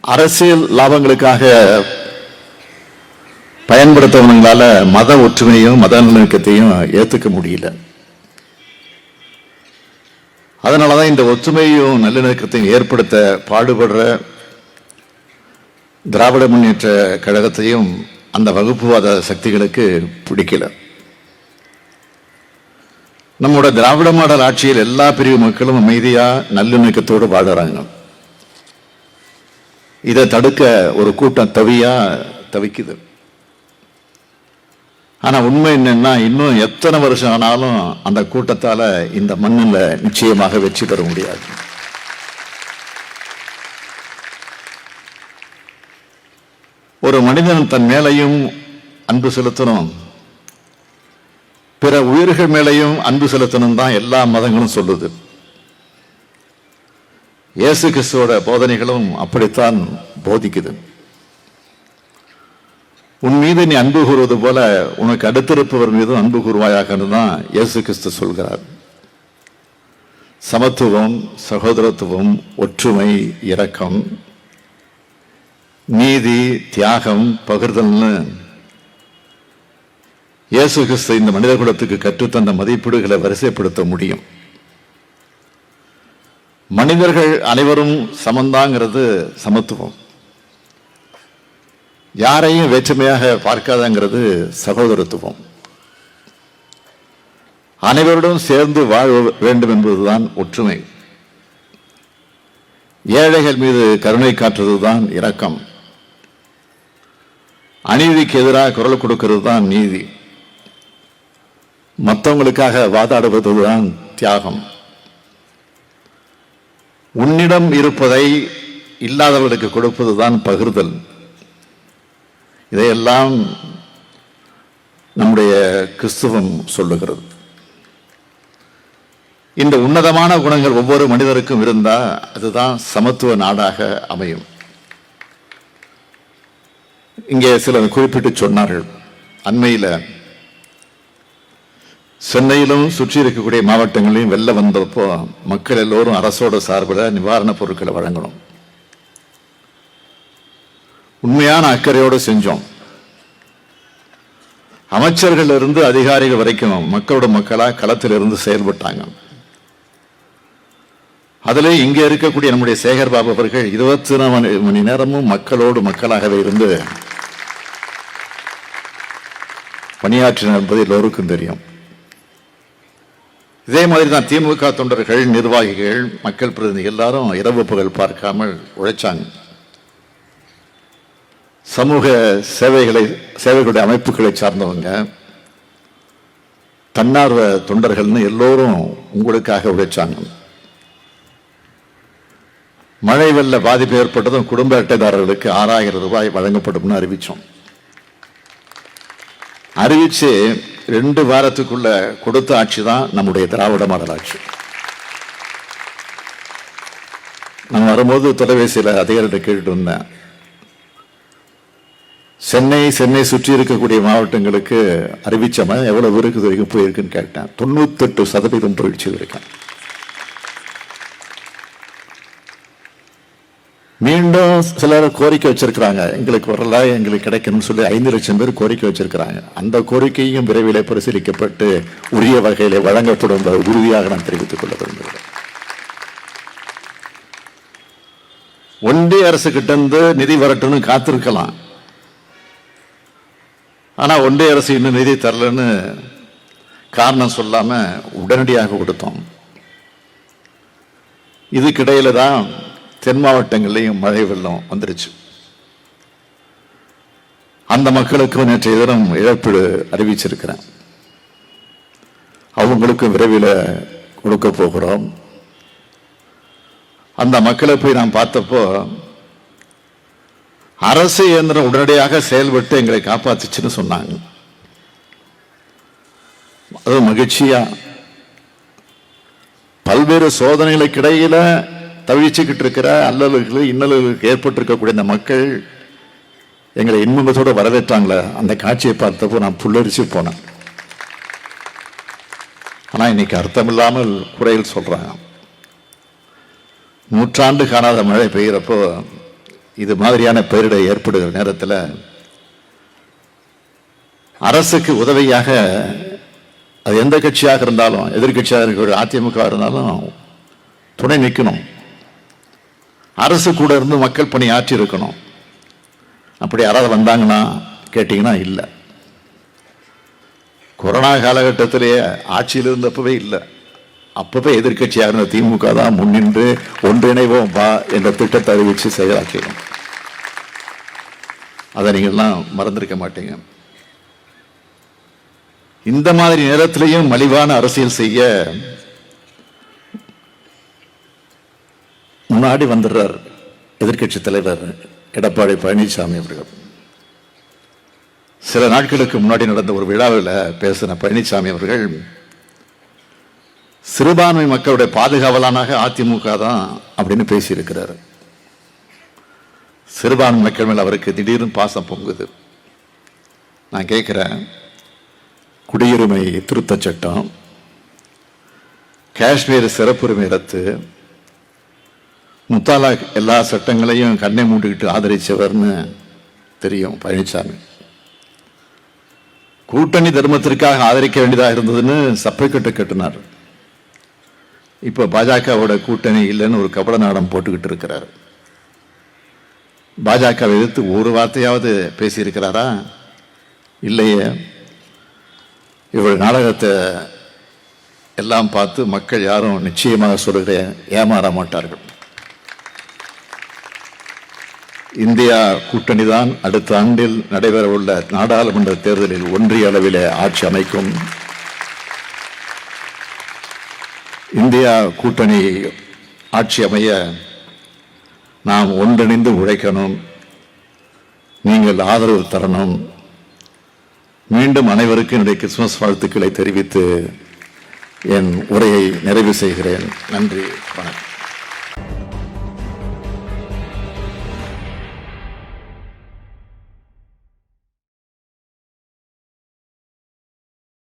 அரசியல் லாபங்களுக்காக பயன்படுத்தவங்களால மத ஒற்றுமையும் மத நல்லிணக்கத்தையும் ஏத்துக்க முடியல. அதனாலதான் இந்த ஒற்றுமையும் நல்லிணக்கத்தையும் ஏற்படுத்த பாடுபடுற திராவிட முன்னேற்ற கழகத்தையும் அந்த வகுப்புவாத சக்திகளுக்கு பிடிக்கல. நம்மோட திராவிட மாடல் ஆட்சியில் எல்லா பிரிவு மக்களும் அமைதியாக நல்லிணக்கத்தோடு வாழறாங்க. இதை தடுக்க ஒரு கூட்டம் தவியா தவிக்குது. ஆனா உண்மை என்னன்னா இன்னும் எத்தனை வருஷம் ஆனாலும் அந்த கூட்டத்தால இந்த மண்ணில் நிச்சயமாக வெற்றி பெற முடியாது. ஒரு மனிதன் தன் மேலையும் அன்பு செலுத்தணும். பிற உயிர்கள் மேலையும் அன்பு செலுத்தணும் தான் எல்லா மதங்களும் சொல்லுது. இயேசு கிறிஸ்துவோட போதனைகளும் அப்படித்தான் போதிக்குது. உன் மீது நீ அன்பு கூறுவது போல உனக்கு அடுத்திருப்பவர் மீதும் அன்பு கூறுவாயாக தான் இயேசு கிறிஸ்து சொல்கிறார். சமத்துவம் சகோதரத்துவம் ஒற்றுமை இரக்கம் நீதி தியாகம் பகிர்தல்னு இயேசு கிறிஸ்து இந்த மனித குலத்துக்கு கற்றுத்தந்த மதிப்பீடுகளை வரிசைப்படுத்த முடியும். மனிதர்கள் அனைவரும் சமந்தாங்கிறது சமத்துவம். யாரையும் வேற்றுமையாக பார்க்காதங்கிறது சகோதரத்துவம். அனைவருடன் சேர்ந்து வாழ வேண்டும் என்பதுதான் ஒற்றுமை. ஏழைகள் மீது கருணை காட்டுவதுதான் இரக்கம். அநீதிக்கு எதிராக குரல் கொடுக்கிறது தான் நீதி. மற்றவங்களுக்காக வாதாடுவதுதான் தியாகம். உன்னிடம் இருப்பதை இல்லாதவர்களுக்கு கொடுப்பதுதான் பகிர்தல். இதையெல்லாம் நம்முடைய கிறிஸ்துவம் சொல்லுகிறது. இந்த உன்னதமான குணங்கள் ஒவ்வொரு மனிதருக்கும் இருந்தால் அதுதான் சமத்துவ நாடாக அமையும். இங்கே சிலர் குறிப்பிட்டு சொன்னார்கள். அண்மையில் சென்னையிலும் சுற்றி இருக்கக்கூடிய மாவட்டங்களையும் வெளில வந்தப்போ மக்கள் எல்லோரும் அரசோட சார்பில் நிவாரணப் பொருட்களை வழங்கணும். உண்மையான அக்கறையோடு செஞ்சோம். அமைச்சர்கள் இருந்து அதிகாரிகள் வரைக்கும் மக்களோட மக்களாக களத்தில் இருந்து செயல்பட்டாங்க. அதில் இங்கே இருக்கக்கூடிய நம்முடைய சேகர் பாபு அவர்கள் இருபத்தி நாலு மணி நேரமும் மக்களோடு மக்களாகவே இருந்து பணியாற்றினார் என்பது எல்லோருக்கும் தெரியும். இதே மாதிரி தான் திமுக தொண்டர்கள் நிர்வாகிகள் மக்கள் பிரதிநிதி எல்லாரும் இரவு பகல் பார்க்காமல் உழைச்சாங்க. சமூக சேவைகளை சேவைகளுடைய அமைப்புகளை சார்ந்தவங்க தன்னார்வ தொண்டர்கள்னு எல்லோரும் உங்களுக்காக உழைச்சாங்க. மழை வெள்ள பாதிப்பு ஏற்பட்டதும் குடும்ப அட்டைதாரர்களுக்கு ஆறாயிரம் ரூபாய் வழங்கப்படும்னு அறிவிச்சோம். அறிவிச்சு ரெண்டு வாரத்துக்குள்ள கொடுத்த ஆட்சி தான் நம்முடைய திராவிட மாடல் ஆட்சி. நான் வரும்போது தொலைபேசியில் அதிகாரிகிட்ட கேட்டுட்டு வந்தேன். சென்னை சென்னை சுற்றி இருக்கக்கூடிய மாவட்டங்களுக்கு அறிவிச்சமா எவ்வளவு பேருக்கு இது வரைக்கும் போயிருக்குன்னு கேட்டேன். தொண்ணூத்தெட்டு சதவீதம் போயிடுச்சு இருக்கேன் மீண்டும் சிலர் கோரிக்கை வச்சிருக்கிறாங்க. எங்களுக்கு வரல எங்களுக்கு கிடைக்கணும்னு சொல்லி ஐந்து லட்சம் பேர் கோரிக்கை வச்சிருக்கிறாங்க. அந்த கோரிக்கையும் விரைவில் பரிசீலிக்கப்பட்டு உரிய வகையில் வழங்கப்படும் உறுதியாக நான் தெரிவித்துக் கொள்ள விரும்புகிறேன். ஒன்றிய அரசு கிட்ட இருந்து நிதி வரட்டும்னு காத்திருக்கலாம். ஆனா ஒன்றிய அரசு இன்னும் நிதி தரலன்னு காரணம் சொல்லாம உடனடியாக கொடுத்தோம். இதுக்கிடையில தான் தென் மாவட்டங்கள்லையும் மழை வெள்ளம் வந்துருச்சு. அந்த மக்களுக்கு நேற்றைய தினம் இழப்பீடு அறிவிச்சிருக்கிறேன். அவங்களுக்கும் விரைவில் கொடுக்க போகிறோம். அந்த மக்களை போய் நான் பார்த்தப்போ அரசு இயந்திரம் உடனடியாக செயல்பட்டு எங்களை காப்பாத்துச்சுன்னு சொன்னாங்க. அது மகிழ்ச்சியா. பல்வேறு சோதனைகளுக்கு இடையில தவிச்சுக்கிட்டு இருக்கிற அல்லல்களுக்கு இன்னல்களுக்கு ஏற்பட்டிருக்கக்கூடிய இந்த மக்கள் எங்களை இன்பத்தோடு வரவேற்றாங்களே அந்த காட்சியை பார்த்தப்போ நான் புல்லரிச்சு போனேன். ஆனால் இன்னைக்கு அர்த்தமில்லாமல் குறைகள் சொல்கிறாங்க நூற்றாண்டு காணாத மழை பெய்கிறப்போ இது மாதிரியான பேரிடர் ஏற்படுகிற நேரத்தில் அரசுக்கு உதவியாக அது எந்த கட்சியாக இருந்தாலும் எதிர்கட்சியாக இருக்கிற அதிமுக இருந்தாலும் துணை நிற்கணும் அரசு கூட இருந்து மக்கள் பணி ஆற்றி இருக்கணும் அப்படி யாராவது வந்தாங்கன்னா கேட்டிங்கன்னா இல்லை. கொரோனா காலகட்டத்திலேயே ஆட்சியில் இருந்தப்பவே இல்லை. அப்பவே எதிர்கட்சியாக இருந்த திமுக தான் முன்னின்று ஒன்றிணைவோம் வா என்ற திட்டத்தை அறிவித்து செயலாக்கிடும் அதை நீங்கள்லாம் மறந்திருக்க மாட்டீங்க. இந்த மாதிரி நேரத்திலையும் மலிவான அரசியல் செய்ய நாடி வந்துடுறார் எதிர்க்கட்சி தலைவர் எடப்பாடி பழனிசாமி அவர்கள். சில நாட்களுக்கு முன்னாடி நடந்த ஒரு விழாவில் பேசின பழனிசாமி அவர்கள் சிறுபான்மை மக்களுடைய பாதுகாவலானாக அதிமுக தான் அப்படின்னு பேசியிருக்கிறார். சிறுபான்மை மக்கள் மேல் அவருக்கு திடீர்னு பாசம் பொங்குது. நான் கேட்குறேன் குடியுரிமை திருத்த சட்டம் காஷ்மீர் சிறப்புரிமை ரத்து முத்தாலாக் எல்லா சட்டங்களையும் கண்ணை மூடிக்கிட்டு ஆதரிச்சவர்னு தெரியும் பழனிசாமி கூட்டணி தர்மத்திற்காக ஆதரிக்க வேண்டியதாக இருந்ததுன்னு சப்பை கட்டினார். இப்போ பாஜகவோட கூட்டணி இல்லைன்னு ஒரு கபட நாடம் போட்டுக்கிட்டு இருக்கிறார். பாஜகவை எதிர்த்து ஒரு வார்த்தையாவது பேசியிருக்கிறாரா? இல்லையே. இவள் நாடகத்தை எல்லாம் பார்த்து மக்கள் யாரும் நிச்சயமாக சொல்கிற ஏமாற மாட்டார்கள். இந்தியா கூட்டணி தான் அடுத்த ஆண்டில் நடைபெறவுள்ள நாடாளுமன்ற தேர்தலில் ஒன்றிய அளவிலே ஆட்சி அமைக்கும். இந்தியா கூட்டணி ஆட்சி அமைய நாம் ஒன்றிணைந்து உழைக்கணும். நீங்கள் ஆதரவு தரணும். மீண்டும் அனைவருக்கும் என்னுடைய கிறிஸ்துமஸ் வாழ்த்துக்களை தெரிவித்து என் உரையை நிறைவு செய்கிறேன். நன்றி. வணக்கம்.